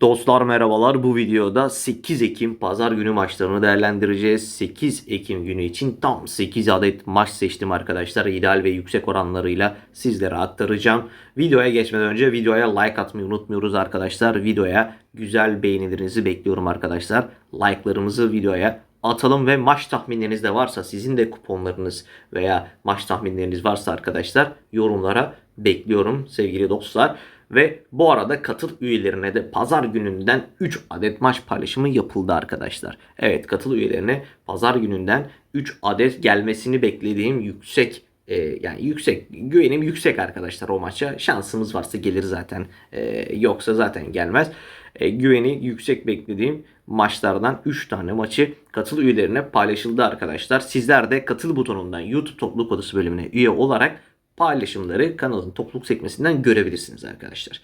Dostlar merhabalar. Bu videoda 8 Ekim pazar günü maçlarını değerlendireceğiz. 8 Ekim günü için tam 8 adet maç seçtim arkadaşlar. İdeal ve yüksek oranlarıyla sizlere aktaracağım. Videoya geçmeden önce videoya like atmayı unutmuyoruz arkadaşlar. Videoya güzel beğenilerinizi bekliyorum arkadaşlar. Like'larımızı videoya atalım ve maç tahminleriniz de varsa sizin de kuponlarınız veya maç tahminleriniz varsa arkadaşlar yorumlara bekliyorum sevgili dostlar. Ve bu arada katıl üyelerine de pazar gününden 3 adet maç paylaşımı yapıldı arkadaşlar. Evet katıl üyelerine pazar gününden 3 adet gelmesini beklediğim yüksek e, yani yüksek güvenim yüksek arkadaşlar o maça. Şansımız varsa gelir zaten. E, yoksa zaten gelmez. E, güveni yüksek beklediğim maçlardan 3 tane maçı katıl üyelerine paylaşıldı arkadaşlar. Sizler de katıl butonundan YouTube topluluk odası bölümüne üye olarak paylaşımları kanalın topluluk sekmesinden görebilirsiniz arkadaşlar.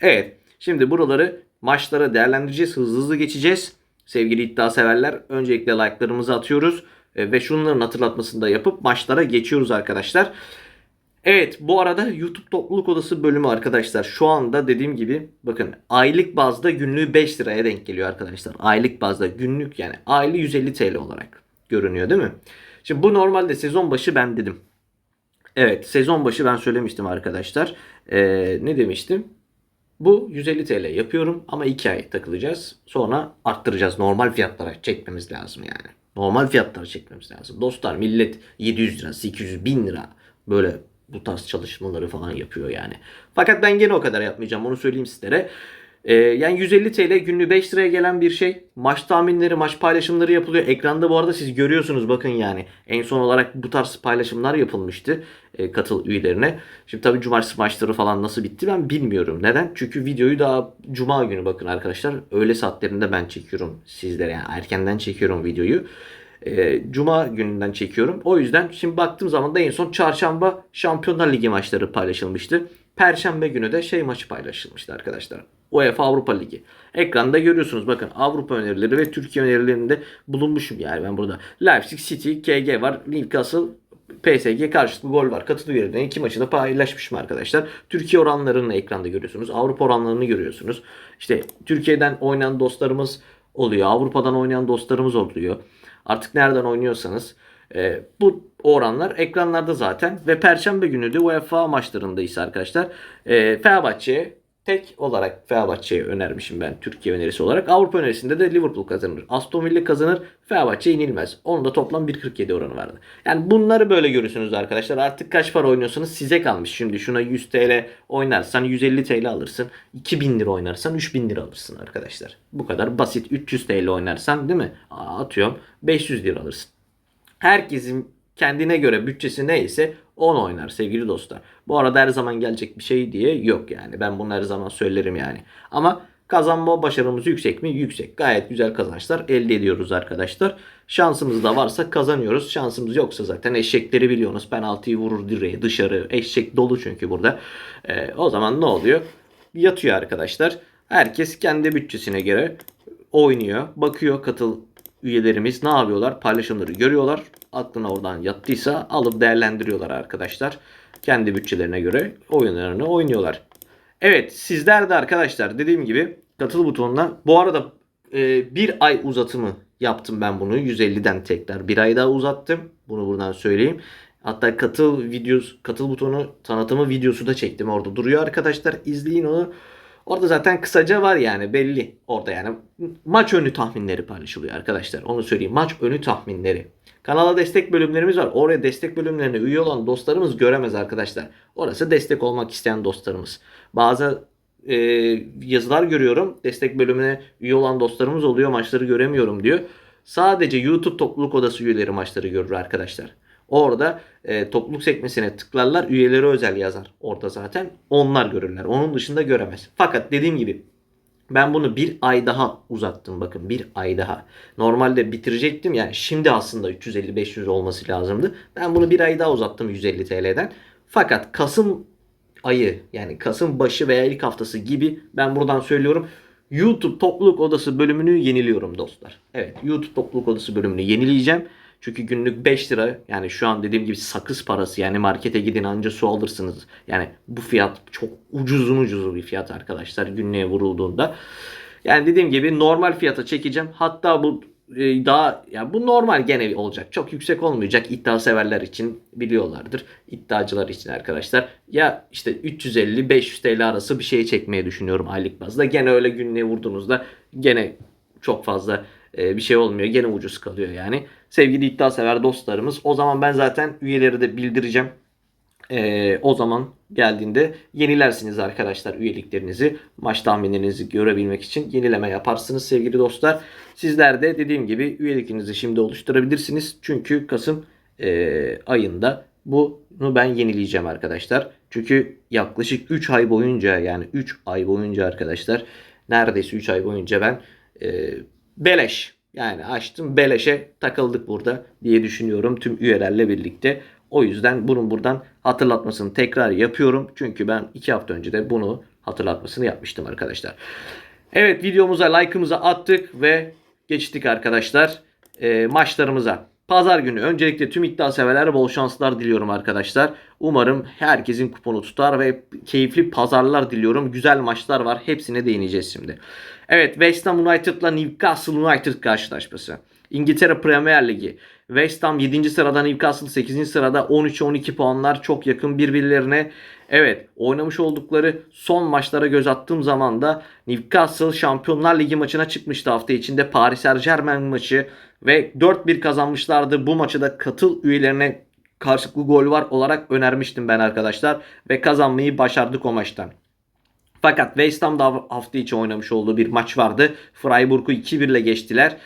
Evet şimdi buraları maçlara değerlendireceğiz. Hızlı hızlı geçeceğiz. Sevgili iddia severler öncelikle like'larımızı atıyoruz. E, Ve şunların hatırlatmasını da yapıp maçlara geçiyoruz arkadaşlar. Evet bu arada YouTube topluluk odası bölümü arkadaşlar şu anda dediğim gibi bakın aylık bazda günlüğü 5 liraya denk geliyor arkadaşlar. Aylık bazda günlük yani aylı 150 TL olarak görünüyor değil mi? Şimdi bu normalde sezon başı ben dedim. Evet sezon başı ben söylemiştim arkadaşlar. Ee, ne demiştim? Bu 150 TL yapıyorum ama 2 ay takılacağız. Sonra arttıracağız. Normal fiyatlara çekmemiz lazım yani. Normal fiyatlara çekmemiz lazım. Dostlar millet 700 lira, 800, 1000 lira böyle bu tarz çalışmaları falan yapıyor yani. Fakat ben gene o kadar yapmayacağım onu söyleyeyim sizlere. Ee, yani 150 TL günlüğü 5 liraya gelen bir şey. Maç tahminleri, maç paylaşımları yapılıyor. Ekranda bu arada siz görüyorsunuz bakın yani. En son olarak bu tarz paylaşımlar yapılmıştı e, katıl üyelerine. Şimdi tabii cumartesi maçları falan nasıl bitti ben bilmiyorum. Neden? Çünkü videoyu daha cuma günü bakın arkadaşlar. Öğle saatlerinde ben çekiyorum sizlere. Yani erkenden çekiyorum videoyu. E, Cuma gününden çekiyorum. O yüzden şimdi baktığım zaman da en son çarşamba Şampiyonlar Ligi maçları paylaşılmıştı. Perşembe günü de şey maçı paylaşılmıştı arkadaşlar. UEFA Avrupa Ligi. Ekranda görüyorsunuz bakın Avrupa önerileri ve Türkiye önerilerinde bulunmuşum yani ben burada. Leipzig City, KG var. Newcastle PSG karşılıklı gol var. Katıl üyelerine iki maçı da paylaşmışım arkadaşlar. Türkiye oranlarını ekranda görüyorsunuz. Avrupa oranlarını görüyorsunuz. İşte Türkiye'den oynayan dostlarımız oluyor. Avrupa'dan oynayan dostlarımız oluyor. Artık nereden oynuyorsanız e, bu oranlar ekranlarda zaten ve Perşembe günü de UEFA maçlarındayız arkadaşlar. E, Fenerbahçe'ye tek olarak Fenerbahçe'ye önermişim ben Türkiye önerisi olarak. Avrupa önerisinde de Liverpool kazanır. Aston Villa kazanır. Fenerbahçe yenilmez. Onun da toplam 1.47 oranı vardı. Yani bunları böyle görürsünüz arkadaşlar. Artık kaç para oynuyorsanız size kalmış. Şimdi şuna 100 TL oynarsan 150 TL alırsın. 2000 lira oynarsan 3000 lira alırsın arkadaşlar. Bu kadar basit. 300 TL oynarsan değil mi? Aa, atıyorum 500 lira alırsın. Herkesin kendine göre bütçesi neyse onu oynar sevgili dostlar. Bu arada her zaman gelecek bir şey diye yok yani. Ben bunu her zaman söylerim yani. Ama kazanma başarımız yüksek mi? Yüksek. Gayet güzel kazançlar elde ediyoruz arkadaşlar. Şansımız da varsa kazanıyoruz. Şansımız yoksa zaten eşekleri biliyorsunuz. Penaltıyı vurur direğe dışarı. Eşek dolu çünkü burada. Ee, o zaman ne oluyor? Yatıyor arkadaşlar. Herkes kendi bütçesine göre oynuyor. Bakıyor katıl üyelerimiz ne yapıyorlar? Paylaşımları görüyorlar. Aklına oradan yattıysa alıp değerlendiriyorlar arkadaşlar. Kendi bütçelerine göre oyunlarını oynuyorlar. Evet sizler de arkadaşlar dediğim gibi katıl butonuna bu arada e, bir ay uzatımı yaptım ben bunu 150'den tekrar bir ay daha uzattım. Bunu buradan söyleyeyim. Hatta katıl videosu, katıl butonu tanıtımı videosu da çektim orada duruyor arkadaşlar. izleyin onu. Orada zaten kısaca var yani belli orada yani maç önü tahminleri paylaşılıyor arkadaşlar. Onu söyleyeyim. Maç önü tahminleri. Kanala destek bölümlerimiz var. Oraya destek bölümlerine üye olan dostlarımız göremez arkadaşlar. Orası destek olmak isteyen dostlarımız. Bazı e, yazılar görüyorum. Destek bölümüne üye olan dostlarımız oluyor. Maçları göremiyorum diyor. Sadece YouTube topluluk odası üyeleri maçları görür arkadaşlar. Orada e, topluluk sekmesine tıklarlar. Üyeleri özel yazar. Orada zaten onlar görürler. Onun dışında göremez. Fakat dediğim gibi ben bunu bir ay daha uzattım bakın bir ay daha. Normalde bitirecektim yani şimdi aslında 350-500 olması lazımdı. Ben bunu bir ay daha uzattım 150 TL'den. Fakat Kasım ayı yani Kasım başı veya ilk haftası gibi ben buradan söylüyorum. YouTube topluluk odası bölümünü yeniliyorum dostlar. Evet YouTube topluluk odası bölümünü yenileyeceğim. Çünkü günlük 5 lira yani şu an dediğim gibi sakız parası yani markete gidin anca su alırsınız. Yani bu fiyat çok ucuzun ucuzu bir fiyat arkadaşlar günlüğe vurulduğunda. Yani dediğim gibi normal fiyata çekeceğim. Hatta bu e, daha ya bu normal gene olacak. Çok yüksek olmayacak iddia severler için biliyorlardır. İddiacılar için arkadaşlar. Ya işte 350-500 TL arası bir şey çekmeyi düşünüyorum aylık bazda. Gene öyle günlüğe vurduğunuzda gene çok fazla e, bir şey olmuyor. Gene ucuz kalıyor yani. Sevgili iddia sever dostlarımız. O zaman ben zaten üyeleri de bildireceğim. Ee, o zaman geldiğinde yenilersiniz arkadaşlar üyeliklerinizi. Maç tahminlerinizi görebilmek için yenileme yaparsınız sevgili dostlar. Sizler de dediğim gibi üyelikinizi şimdi oluşturabilirsiniz. Çünkü Kasım e, ayında bunu ben yenileyeceğim arkadaşlar. Çünkü yaklaşık 3 ay boyunca yani 3 ay boyunca arkadaşlar neredeyse 3 ay boyunca ben e, beleş yani açtım beleşe takıldık burada diye düşünüyorum tüm üyelerle birlikte. O yüzden bunun buradan hatırlatmasını tekrar yapıyorum. Çünkü ben 2 hafta önce de bunu hatırlatmasını yapmıştım arkadaşlar. Evet videomuza like'ımızı attık ve geçtik arkadaşlar e, maçlarımıza. Pazar günü öncelikle tüm iddia severlere bol şanslar diliyorum arkadaşlar. Umarım herkesin kuponu tutar ve keyifli pazarlar diliyorum. Güzel maçlar var. Hepsine değineceğiz şimdi. Evet West Ham United'la Newcastle United karşılaşması. İngiltere Premier Ligi. West Ham 7. sırada Newcastle 8. sırada 13-12 puanlar çok yakın birbirlerine. Evet oynamış oldukları son maçlara göz attığım zaman da Newcastle Şampiyonlar Ligi maçına çıkmıştı hafta içinde Paris Saint Germain maçı ve 4-1 kazanmışlardı. Bu maçı da katıl üyelerine karşılıklı gol var olarak önermiştim ben arkadaşlar ve kazanmayı başardık o maçtan. Fakat West Ham'da hafta içi oynamış olduğu bir maç vardı. Freiburg'u 2-1 ile geçtiler.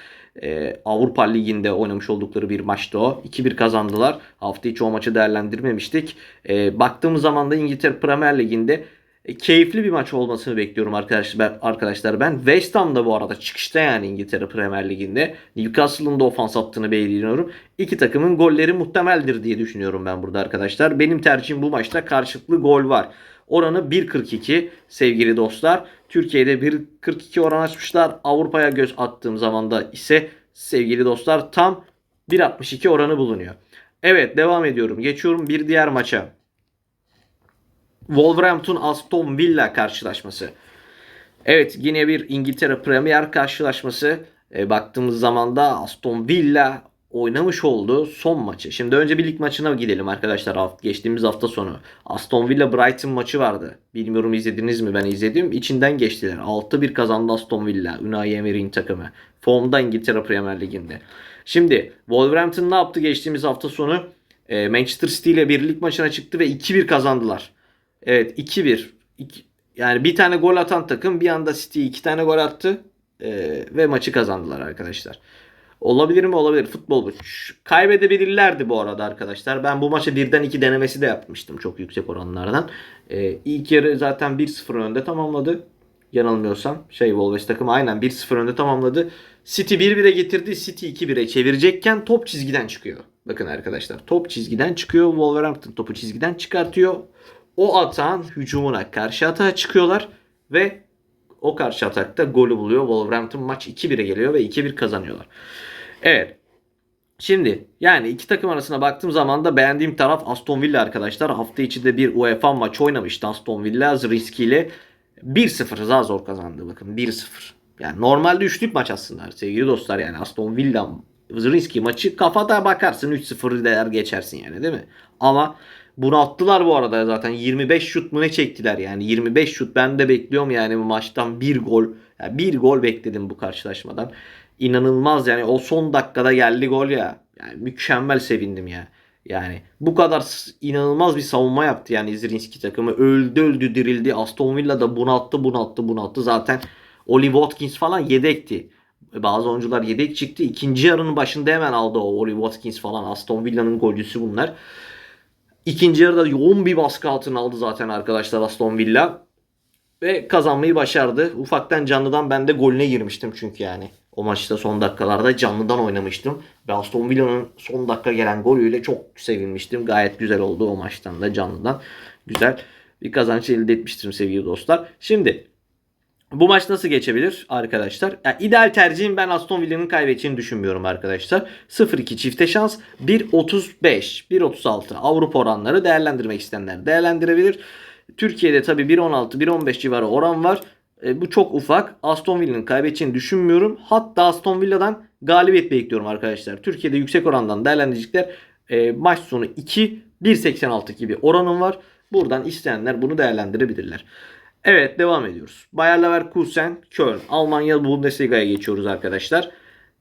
Ee, Avrupa Ligi'nde oynamış oldukları bir maçtı o. 2-1 kazandılar. Hafta içi o maçı değerlendirmemiştik. Ee, baktığımız zaman da İngiltere Premier Ligi'nde e, keyifli bir maç olmasını bekliyorum arkadaşlar. Arkadaşlar ben West Ham'da bu arada çıkışta yani İngiltere Premier Ligi'nde Newcastle'ın da ofans attığını beğeniyorum. İki takımın golleri muhtemeldir diye düşünüyorum ben burada arkadaşlar. Benim tercihim bu maçta karşılıklı gol var. Oranı 1.42 sevgili dostlar. Türkiye'de 1.42 oran açmışlar. Avrupa'ya göz attığım zaman da ise sevgili dostlar tam 1.62 oranı bulunuyor. Evet devam ediyorum. Geçiyorum bir diğer maça. Wolverhampton Aston Villa karşılaşması. Evet yine bir İngiltere Premier karşılaşması. E, baktığımız zaman da Aston Villa oynamış olduğu son maçı. Şimdi önce bir lig maçına gidelim arkadaşlar. Geçtiğimiz hafta sonu Aston Villa Brighton maçı vardı. Bilmiyorum izlediniz mi? Ben izledim. İçinden geçtiler. 6-1 kazandı Aston Villa. Unai Emery'in takımı. Formda İngiltere Premier Ligi'nde. Şimdi Wolverhampton ne yaptı geçtiğimiz hafta sonu? E, Manchester City ile bir lig maçına çıktı ve 2-1 kazandılar. Evet 2-1. Yani bir tane gol atan takım bir anda City iki tane gol attı e, ve maçı kazandılar arkadaşlar. Olabilir mi? Olabilir. Futbol bu. Kaybedebilirlerdi bu arada arkadaşlar. Ben bu maçı birden iki denemesi de yapmıştım çok yüksek oranlardan. Ee, ilk yarı zaten 1-0 önde tamamladı. Yanılmıyorsam. Şey Wolves takımı aynen 1-0 önde tamamladı. City 1-1'e getirdi. City 2-1'e çevirecekken top çizgiden çıkıyor. Bakın arkadaşlar top çizgiden çıkıyor. Wolverhampton topu çizgiden çıkartıyor. O atağın hücumuna karşı atağa çıkıyorlar ve o karşı atakta golü buluyor. Wolverhampton maç 2-1'e geliyor ve 2-1 kazanıyorlar. Evet. Şimdi yani iki takım arasına baktığım zaman da beğendiğim taraf Aston Villa arkadaşlar. Hafta içinde bir UEFA maç oynamıştı Aston Villa Zrinski ile 1-0 daha zor kazandı bakın 1-0. Yani normalde üçlük maç aslında sevgili dostlar yani Aston Villa Zrinski maçı kafada bakarsın 3-0 değer geçersin yani değil mi? Ama bunu attılar bu arada zaten. 25 şut mu ne çektiler yani? 25 şut ben de bekliyorum yani bu maçtan bir gol. Yani bir gol bekledim bu karşılaşmadan. İnanılmaz yani o son dakikada geldi gol ya. Yani mükemmel sevindim ya. Yani bu kadar inanılmaz bir savunma yaptı yani Zrinski takımı. Öldü öldü dirildi. Aston Villa da bunalttı bunalttı bunalttı. Zaten Oli Watkins falan yedekti. Bazı oyuncular yedek çıktı. İkinci yarının başında hemen aldı o Oli Watkins falan. Aston Villa'nın golcüsü bunlar İkinci yarıda yoğun bir baskı altına aldı zaten arkadaşlar Aston Villa. Ve kazanmayı başardı. Ufaktan canlıdan ben de golüne girmiştim çünkü yani. O maçta son dakikalarda canlıdan oynamıştım. Ve Aston Villa'nın son dakika gelen golüyle çok sevinmiştim. Gayet güzel oldu o maçtan da canlıdan. Güzel bir kazanç elde etmiştim sevgili dostlar. Şimdi bu maç nasıl geçebilir arkadaşlar? Yani ideal tercihim ben Aston Villa'nın kaybedeceğini düşünmüyorum arkadaşlar. 0-2 çifte şans 1.35 1.36 Avrupa oranları değerlendirmek isteyenler değerlendirebilir. Türkiye'de tabi 1.16 1.15 civarı oran var. E, bu çok ufak. Aston Villa'nın kaybedeceğini düşünmüyorum. Hatta Aston Villa'dan galibiyet bekliyorum arkadaşlar. Türkiye'de yüksek orandan değerlendirecekler. E, maç sonu 2 1.86 gibi oranım var. Buradan isteyenler bunu değerlendirebilirler. Evet devam ediyoruz. Bayer Leverkusen, Köln. Almanya Bundesliga'ya geçiyoruz arkadaşlar.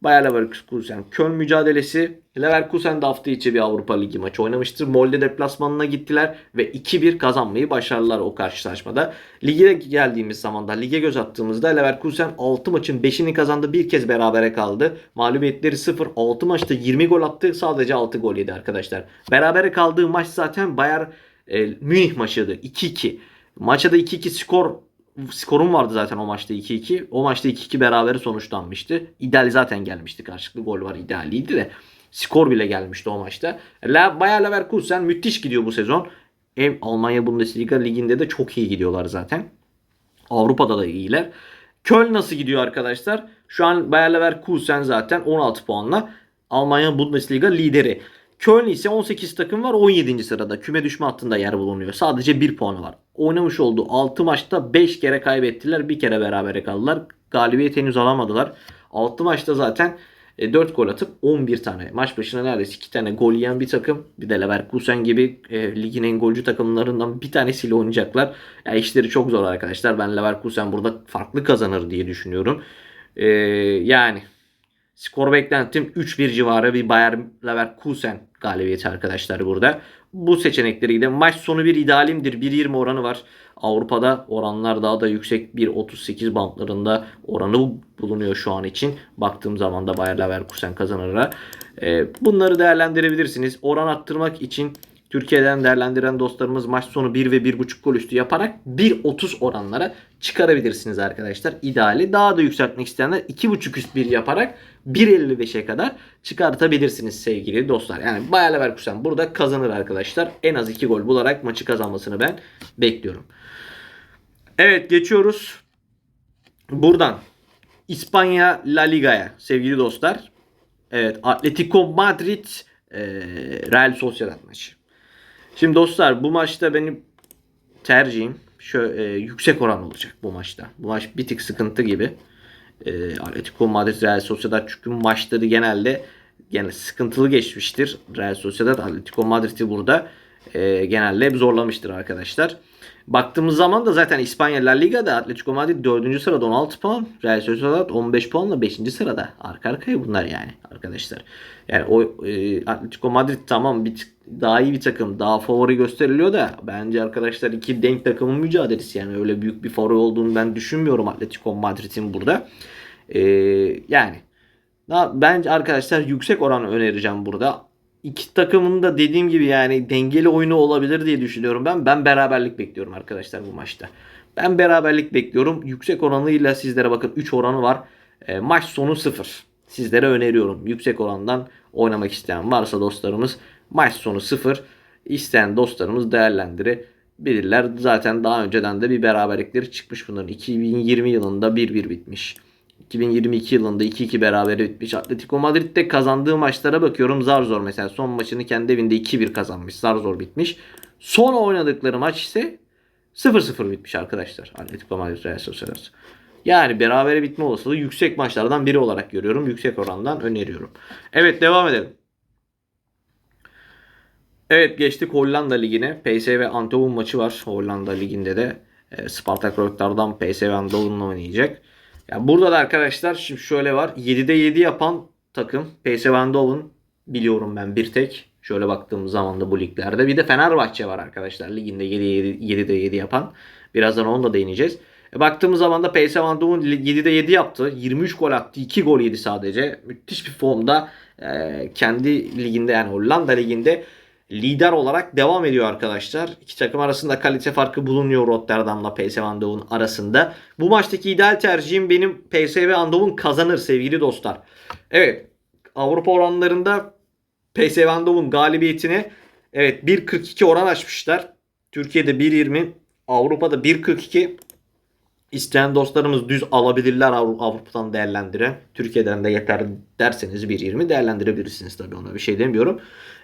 Bayer Leverkusen Köln mücadelesi. Leverkusen de hafta içi bir Avrupa Ligi maçı oynamıştır. Molde deplasmanına gittiler ve 2-1 kazanmayı başardılar o karşılaşmada. Lige geldiğimiz zaman da lige göz attığımızda Leverkusen 6 maçın 5'ini kazandı. Bir kez berabere kaldı. Mağlubiyetleri 0. 6 maçta 20 gol attı. Sadece 6 gol yedi arkadaşlar. Berabere kaldığı maç zaten Bayer e, Münih maçıydı. 2-2. Maçta da 2-2 skor skorum vardı zaten o maçta 2-2. O maçta 2-2 berabere sonuçlanmıştı. İdeal zaten gelmişti. Karşılıklı gol var idealiydi de. Skor bile gelmişti o maçta. La, Bayer Leverkusen müthiş gidiyor bu sezon. Hem Almanya Bundesliga liginde de çok iyi gidiyorlar zaten. Avrupa'da da iyiler. Köln nasıl gidiyor arkadaşlar? Şu an Bayer Leverkusen zaten 16 puanla Almanya Bundesliga lideri. Köln ise 18 takım var 17. sırada. Küme düşme hattında yer bulunuyor. Sadece 1 puanı var. Oynamış olduğu 6 maçta 5 kere kaybettiler. Bir kere berabere kaldılar. Galibiyet henüz alamadılar. 6 maçta zaten 4 gol atıp 11 tane. Maç başına neredeyse 2 tane gol yiyen bir takım. Bir de Leverkusen gibi e, ligin en golcü takımlarından bir tanesiyle oynayacaklar. Yani işleri çok zor arkadaşlar. Ben Leverkusen burada farklı kazanır diye düşünüyorum. E, yani skor beklentim 3-1 civarı bir Bayer Leverkusen galibiyeti arkadaşlar burada. Bu seçenekleri de maç sonu bir idealimdir. 1.20 oranı var. Avrupa'da oranlar daha da yüksek 1.38 bantlarında oranı bulunuyor şu an için. Baktığım zaman da Bayer Leverkusen kazanırlar. Ee, bunları değerlendirebilirsiniz. Oran arttırmak için Türkiye'den değerlendiren dostlarımız maç sonu 1 ve 1.5 gol üstü yaparak 1.30 oranlara çıkarabilirsiniz arkadaşlar. İdeali daha da yükseltmek isteyenler 2.5 üst 1 yaparak 1.55'e kadar çıkartabilirsiniz sevgili dostlar. Yani Bayer Leverkusen burada kazanır arkadaşlar. En az 2 gol bularak maçı kazanmasını ben bekliyorum. Evet geçiyoruz. Buradan İspanya La Liga'ya sevgili dostlar. Evet Atletico Madrid Real Sociedad maçı. Şimdi dostlar bu maçta benim tercihim şöyle e, yüksek oran olacak bu maçta. Bu maç bir tık sıkıntı gibi. E, Atletico Madrid Real Sociedad çünkü maçları genelde yani sıkıntılı geçmiştir. Real Sociedad Atletico Madrid'i burada e, genelde hep zorlamıştır arkadaşlar. Baktığımız zaman da zaten İspanya La Liga'da Atletico Madrid 4. sırada 16 puan. Real Sociedad 15 puanla 5. sırada. Arka arkaya bunlar yani arkadaşlar. Yani o e, Atletico Madrid tamam bir daha iyi bir takım. Daha favori gösteriliyor da bence arkadaşlar iki denk takımın mücadelesi. Yani öyle büyük bir favori olduğunu ben düşünmüyorum Atletico Madrid'in burada. E, yani bence arkadaşlar yüksek oran önereceğim burada iki takımın da dediğim gibi yani dengeli oyunu olabilir diye düşünüyorum ben. Ben beraberlik bekliyorum arkadaşlar bu maçta. Ben beraberlik bekliyorum. Yüksek oranıyla sizlere bakın 3 oranı var. E, maç sonu 0. Sizlere öneriyorum. Yüksek orandan oynamak isteyen varsa dostlarımız maç sonu 0. İsteyen dostlarımız değerlendirebilirler. Zaten daha önceden de bir beraberlikleri çıkmış bunların. 2020 yılında 1-1 bitmiş. 2022 yılında 2-2 beraber bitmiş. Atletico Madrid'de kazandığı maçlara bakıyorum zar zor mesela son maçını kendi evinde 2-1 kazanmış. Zar zor bitmiş. Son oynadıkları maç ise 0-0 bitmiş arkadaşlar. Atletico Madrid Real Sociedad. Yani berabere bitme olasılığı yüksek maçlardan biri olarak görüyorum. Yüksek orandan öneriyorum. Evet devam edelim. Evet geçtik Hollanda Ligi'ne. PSV Eindhoven maçı var Hollanda Ligi'nde de. E, Spartak Rotterdam PSV Eindhoven'la oynayacak. Yani burada da arkadaşlar şimdi şöyle var. 7'de 7 yapan takım PSV Eindhoven biliyorum ben bir tek. Şöyle baktığım zaman da bu liglerde. Bir de Fenerbahçe var arkadaşlar. Liginde 7, 7, 7'de 7 yapan. Birazdan onu da değineceğiz. E baktığımız zaman da PSV Eindhoven 7'de 7 yaptı. 23 gol attı. 2 gol yedi sadece. Müthiş bir formda e, kendi liginde yani Hollanda liginde lider olarak devam ediyor arkadaşlar. İki takım arasında kalite farkı bulunuyor Rotterdam'la PSV Eindhoven arasında. Bu maçtaki ideal tercihim benim PSV Eindhoven kazanır sevgili dostlar. Evet Avrupa oranlarında PSV Eindhoven galibiyetine evet 1.42 oran açmışlar. Türkiye'de 1.20 Avrupa'da 1.42 İsteyen dostlarımız düz alabilirler Avrupa'dan değerlendiren. Türkiye'den de yeter derseniz 1.20 değerlendirebilirsiniz tabii ona bir şey demiyorum.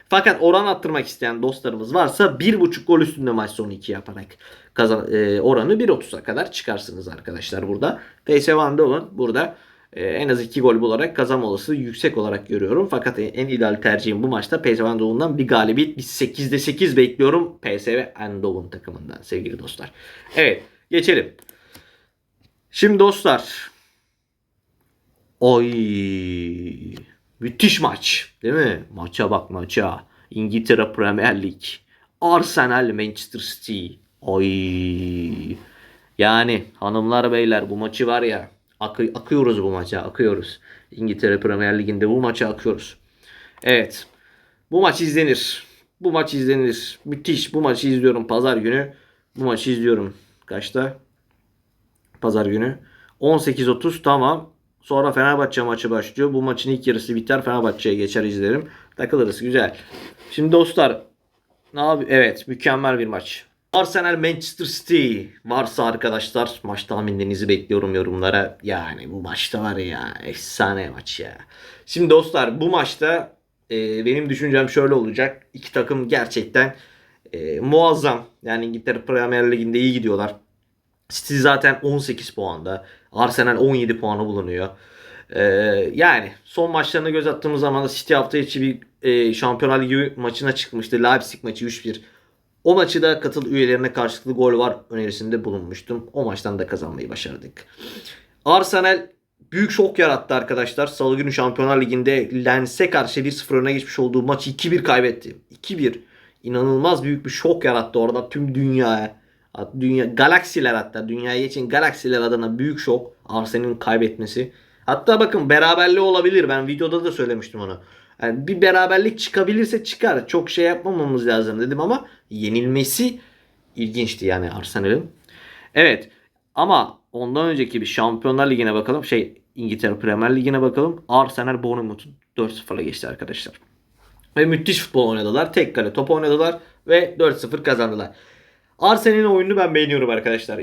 Fakat oran attırmak isteyen dostlarımız varsa 1.5 gol üstünde maç sonu 2 yaparak kazan, e, oranı 1.30'a kadar çıkarsınız arkadaşlar burada. PSV Eindhoven burada e, en az 2 gol bularak kazanma olasılığı yüksek olarak görüyorum. Fakat en ideal tercihim bu maçta PSV Eindhoven'dan bir galibiyet. Bir 8'de 8 bekliyorum PSV Eindhoven takımından sevgili dostlar. Evet geçelim. Şimdi dostlar. Oy. Müthiş maç. Değil mi? Maça bak maça. İngiltere Premier Lig. Arsenal Manchester City. Oy. Yani hanımlar beyler bu maçı var ya akı- akıyoruz bu maça akıyoruz. İngiltere Premier Ligi'nde bu maça akıyoruz. Evet. Bu maç izlenir. Bu maç izlenir. Müthiş. Bu maçı izliyorum pazar günü. Bu maçı izliyorum. Kaçta? Pazar günü. 18.30 tamam. Sonra Fenerbahçe maçı başlıyor. Bu maçın ilk yarısı biter. Fenerbahçe'ye geçer izlerim. Takılırız güzel. Şimdi dostlar ne abi? Evet mükemmel bir maç. Arsenal Manchester City varsa arkadaşlar maç tahminlerinizi bekliyorum yorumlara. Yani bu maçta var ya efsane maç ya. Şimdi dostlar bu maçta e, benim düşüncem şöyle olacak. İki takım gerçekten e, muazzam. Yani İngiltere Premier Ligi'nde iyi gidiyorlar. City zaten 18 puanda. Arsenal 17 puanı bulunuyor. Ee, yani son maçlarına göz attığımız zaman da City hafta içi bir e, Şampiyonlar Ligi maçına çıkmıştı. Leipzig maçı 3-1. O maçı da katıl üyelerine karşılıklı gol var önerisinde bulunmuştum. O maçtan da kazanmayı başardık. Arsenal büyük şok yarattı arkadaşlar. Salı günü Şampiyonlar Ligi'nde Lens'e karşı 1-0 öne geçmiş olduğu maçı 2-1 kaybetti. 2-1. İnanılmaz büyük bir şok yarattı orada tüm dünyaya. Dünya, galaksiler hatta dünyaya geçen galaksiler adına büyük şok Arsenal'in kaybetmesi. Hatta bakın beraberliği olabilir. Ben videoda da söylemiştim onu. Yani bir beraberlik çıkabilirse çıkar. Çok şey yapmamamız lazım dedim ama yenilmesi ilginçti yani Arsenal'in. Evet ama ondan önceki bir Şampiyonlar Ligi'ne bakalım. Şey İngiltere Premier Ligi'ne bakalım. Arsenal Bournemouth'u 4-0'la geçti arkadaşlar. Ve müthiş futbol oynadılar. Tek kale top oynadılar ve 4-0 kazandılar. Arsenal'in oyununu ben beğeniyorum arkadaşlar.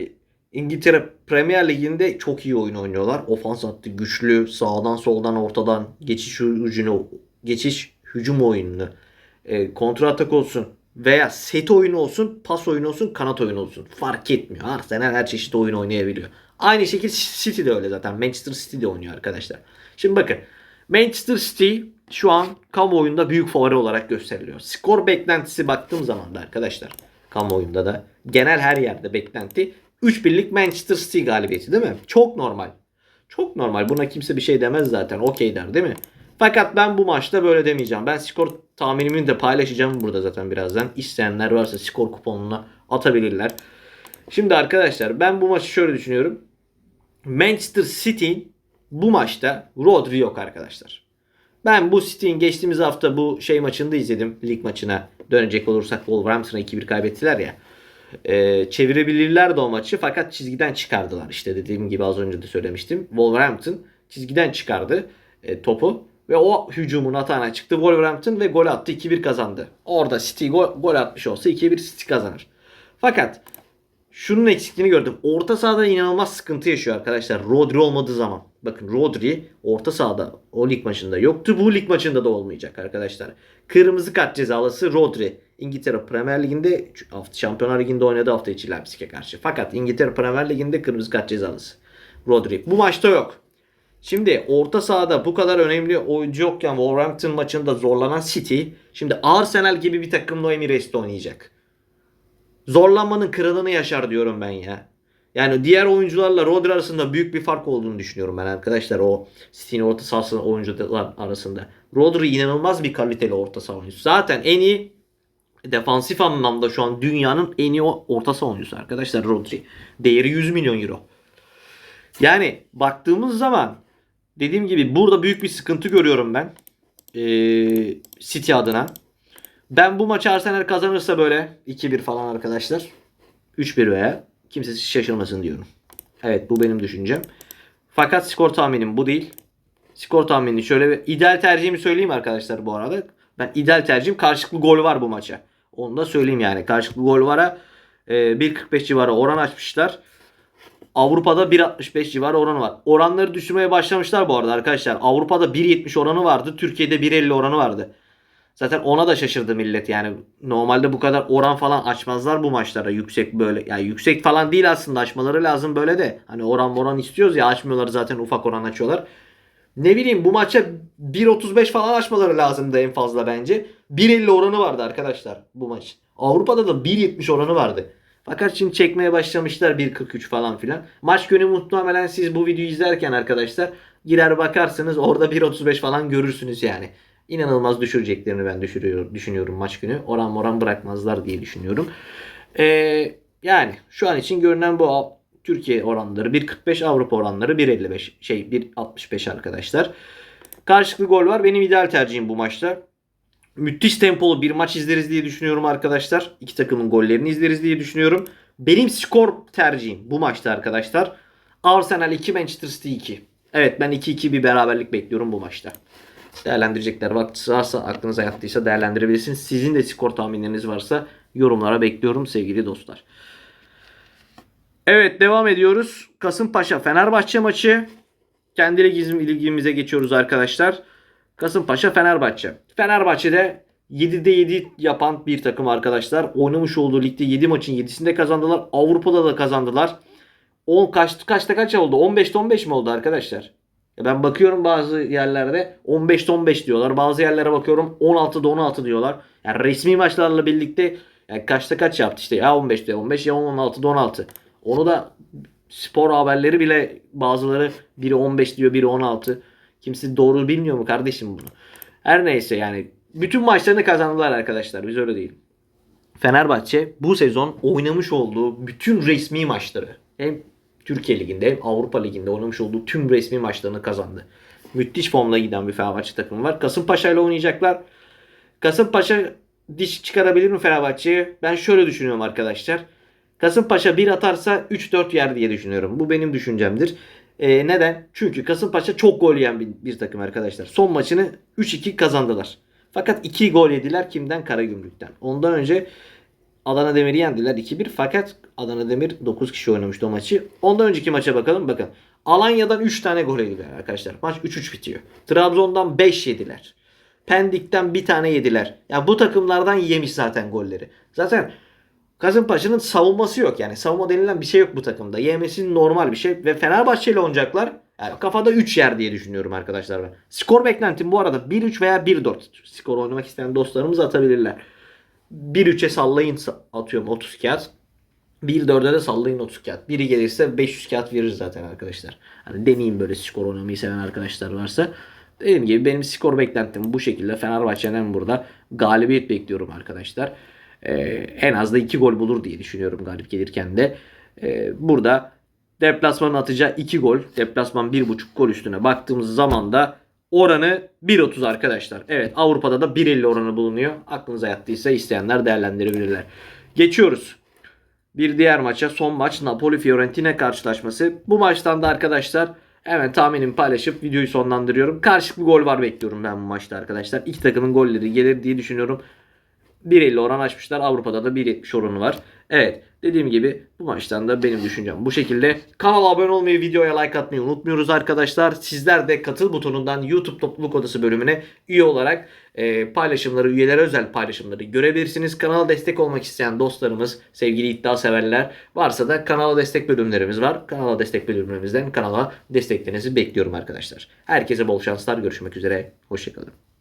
İngiltere Premier Ligi'nde çok iyi oyun oynuyorlar. Ofans hattı güçlü, sağdan soldan ortadan geçiş hücumunu, geçiş hücum oyununu, e, kontra atak olsun veya set oyunu olsun, pas oyunu olsun, kanat oyunu olsun. Fark etmiyor. Arsenal her çeşit oyun oynayabiliyor. Aynı şekilde City de öyle zaten. Manchester City de oynuyor arkadaşlar. Şimdi bakın. Manchester City şu an kamuoyunda büyük favori olarak gösteriliyor. Skor beklentisi baktığım zaman da arkadaşlar kamuoyunda da genel her yerde beklenti 3-1'lik Manchester City galibiyeti değil mi? Çok normal. Çok normal. Buna kimse bir şey demez zaten. Okey der değil mi? Fakat ben bu maçta böyle demeyeceğim. Ben skor tahminimi de paylaşacağım burada zaten birazdan. İsteyenler varsa skor kuponuna atabilirler. Şimdi arkadaşlar ben bu maçı şöyle düşünüyorum. Manchester City bu maçta Rodri yok arkadaşlar. Ben bu City'nin geçtiğimiz hafta bu şey maçını da izledim. Lig maçına dönecek olursak Wolverhampton'a 2-1 kaybettiler ya. Ee, çevirebilirlerdi o maçı fakat çizgiden çıkardılar. İşte dediğim gibi az önce de söylemiştim. Wolverhampton çizgiden çıkardı e, topu ve o hücumun atağına çıktı Wolverhampton ve gol attı 2-1 kazandı. Orada City gol, gol atmış olsa 2-1 City kazanır. Fakat şunun eksikliğini gördüm. Orta sahada inanılmaz sıkıntı yaşıyor arkadaşlar. Rodri olmadığı zaman. Bakın Rodri orta sahada o lig maçında yoktu. Bu lig maçında da olmayacak arkadaşlar. Kırmızı kart cezalısı Rodri. İngiltere Premier Ligi'nde Şampiyonlar Ligi'nde oynadı hafta içi Leipzig'e karşı. Fakat İngiltere Premier Ligi'nde kırmızı kart cezalısı. Rodri. Bu maçta yok. Şimdi orta sahada bu kadar önemli oyuncu yokken Wolverhampton maçında zorlanan City şimdi Arsenal gibi bir takımla Emirates'te oynayacak. Zorlanmanın kralını yaşar diyorum ben ya. Yani diğer oyuncularla Rodri arasında büyük bir fark olduğunu düşünüyorum ben arkadaşlar o City'nin orta sahası oyuncular arasında. Rodri inanılmaz bir kaliteli orta saha oyuncusu. Zaten en iyi defansif anlamda şu an dünyanın en iyi orta saha oyuncusu arkadaşlar Rodri. Değeri 100 milyon euro. Yani baktığımız zaman dediğim gibi burada büyük bir sıkıntı görüyorum ben. Ee, City adına. Ben bu maçı Arsenal kazanırsa böyle 2-1 falan arkadaşlar. 3-1 veya kimse şaşırmasın diyorum. Evet bu benim düşüncem. Fakat skor tahminim bu değil. Skor tahmini şöyle bir ideal tercihimi söyleyeyim arkadaşlar bu arada. Ben ideal tercihim karşılıklı gol var bu maça. Onu da söyleyeyim yani. Karşılıklı gol vara e, 1.45 civarı oran açmışlar. Avrupa'da 1.65 civarı oranı var. Oranları düşürmeye başlamışlar bu arada arkadaşlar. Avrupa'da 1.70 oranı vardı. Türkiye'de 1.50 oranı vardı. Zaten ona da şaşırdı millet yani. Normalde bu kadar oran falan açmazlar bu maçlara yüksek böyle. Yani yüksek falan değil aslında açmaları lazım böyle de. Hani oran oran istiyoruz ya açmıyorlar zaten ufak oran açıyorlar. Ne bileyim bu maça 1.35 falan açmaları lazımdı en fazla bence. 1.50 oranı vardı arkadaşlar bu maç. Avrupa'da da 1.70 oranı vardı. Fakat şimdi çekmeye başlamışlar 1.43 falan filan. Maç günü muhtemelen siz bu videoyu izlerken arkadaşlar girer bakarsınız orada 1.35 falan görürsünüz yani. İnanılmaz düşüreceklerini ben düşürüyorum, düşünüyorum maç günü. Oran moran bırakmazlar diye düşünüyorum. Ee, yani şu an için görünen bu Türkiye oranları 1.45 Avrupa oranları 1.55 şey 1.65 arkadaşlar. Karşılıklı gol var. Benim ideal tercihim bu maçta. Müthiş tempolu bir maç izleriz diye düşünüyorum arkadaşlar. İki takımın gollerini izleriz diye düşünüyorum. Benim skor tercihim bu maçta arkadaşlar. Arsenal 2 Manchester City 2. Evet ben 2-2 bir beraberlik bekliyorum bu maçta. Değerlendirecekler vakti varsa aklınıza yattıysa değerlendirebilirsiniz. Sizin de skor tahminleriniz varsa yorumlara bekliyorum sevgili dostlar. Evet devam ediyoruz. Kasımpaşa Fenerbahçe maçı. Kendi ligimize geçiyoruz arkadaşlar. Kasımpaşa Fenerbahçe. Fenerbahçe'de 7'de 7 yapan bir takım arkadaşlar. Oynamış olduğu ligde 7 maçın 7'sinde kazandılar. Avrupa'da da kazandılar. 10 kaç kaçta kaç oldu? 15'te 15 mi oldu arkadaşlar? Ya Ben bakıyorum bazı yerlerde 15'te 15 diyorlar. Bazı yerlere bakıyorum 16'da 16 diyorlar. Yani resmi maçlarla birlikte yani kaçta kaç yaptı işte ya 15'te 15 ya 16'da 16. Onu da spor haberleri bile bazıları biri 15 diyor biri 16. Kimse doğru bilmiyor mu kardeşim bunu? Her neyse yani bütün maçlarını kazandılar arkadaşlar. Biz öyle değil. Fenerbahçe bu sezon oynamış olduğu bütün resmi maçları hem Türkiye Ligi'nde hem Avrupa Ligi'nde oynamış olduğu tüm resmi maçlarını kazandı. Müthiş formla giden bir Fenerbahçe takımı var. Kasımpaşa ile oynayacaklar. Kasımpaşa diş çıkarabilir mi Fenerbahçe'ye? Ben şöyle düşünüyorum arkadaşlar. Kasımpaşa 1 atarsa 3-4 yer diye düşünüyorum. Bu benim düşüncemdir. Ee, neden? Çünkü Kasımpaşa çok gol yiyen bir, bir takım arkadaşlar. Son maçını 3-2 kazandılar. Fakat 2 gol yediler kimden? Karagümrük'ten. Ondan önce Adana Demir'i yendiler 2-1 fakat Adana Demir 9 kişi oynamıştı o maçı. Ondan önceki maça bakalım bakın. Alanya'dan 3 tane gol yediler arkadaşlar. Maç 3-3 bitiyor. Trabzon'dan 5 yediler. Pendik'ten bir tane yediler. Yani bu takımlardan yemiş zaten golleri. Zaten Kasımpaşa'nın savunması yok yani. Savunma denilen bir şey yok bu takımda. Yemesi normal bir şey. Ve Fenerbahçe ile oynayacaklar. Yani kafada 3 yer diye düşünüyorum arkadaşlar ben. Skor beklentim bu arada 1-3 veya 1-4. Skor oynamak isteyen dostlarımız atabilirler. 1-3'e sallayın atıyorum 30 kağıt. 1-4'e de sallayın 30 kağıt. Biri gelirse 500 kağıt verir zaten arkadaşlar. Hani deneyeyim böyle skor oynamayı seven arkadaşlar varsa. Dediğim gibi benim skor beklentim bu şekilde. Fenerbahçe'den burada galibiyet bekliyorum arkadaşlar. Ee, en az da 2 gol bulur diye düşünüyorum galip gelirken de. Ee, burada deplasmanın atacağı 2 gol. Deplasman 1.5 gol üstüne baktığımız zaman da oranı 1.30 arkadaşlar. Evet Avrupa'da da 1.50 oranı bulunuyor. Aklınıza yattıysa isteyenler değerlendirebilirler. Geçiyoruz. Bir diğer maça son maç Napoli-Fiorentina karşılaşması. Bu maçtan da arkadaşlar hemen tahminimi paylaşıp videoyu sonlandırıyorum. Karşılıklı gol var bekliyorum ben bu maçta arkadaşlar. İki takımın golleri gelir diye düşünüyorum. 1.50 oran açmışlar. Avrupa'da da 1.70 oranı var. Evet dediğim gibi bu maçtan da benim düşüncem bu şekilde. Kanala abone olmayı, videoya like atmayı unutmuyoruz arkadaşlar. Sizler de katıl butonundan YouTube Topluluk Odası bölümüne üye olarak e, paylaşımları, üyelere özel paylaşımları görebilirsiniz. Kanala destek olmak isteyen dostlarımız, sevgili iddia severler varsa da kanala destek bölümlerimiz var. Kanala destek bölümlerimizden kanala desteklerinizi bekliyorum arkadaşlar. Herkese bol şanslar. Görüşmek üzere. Hoşçakalın.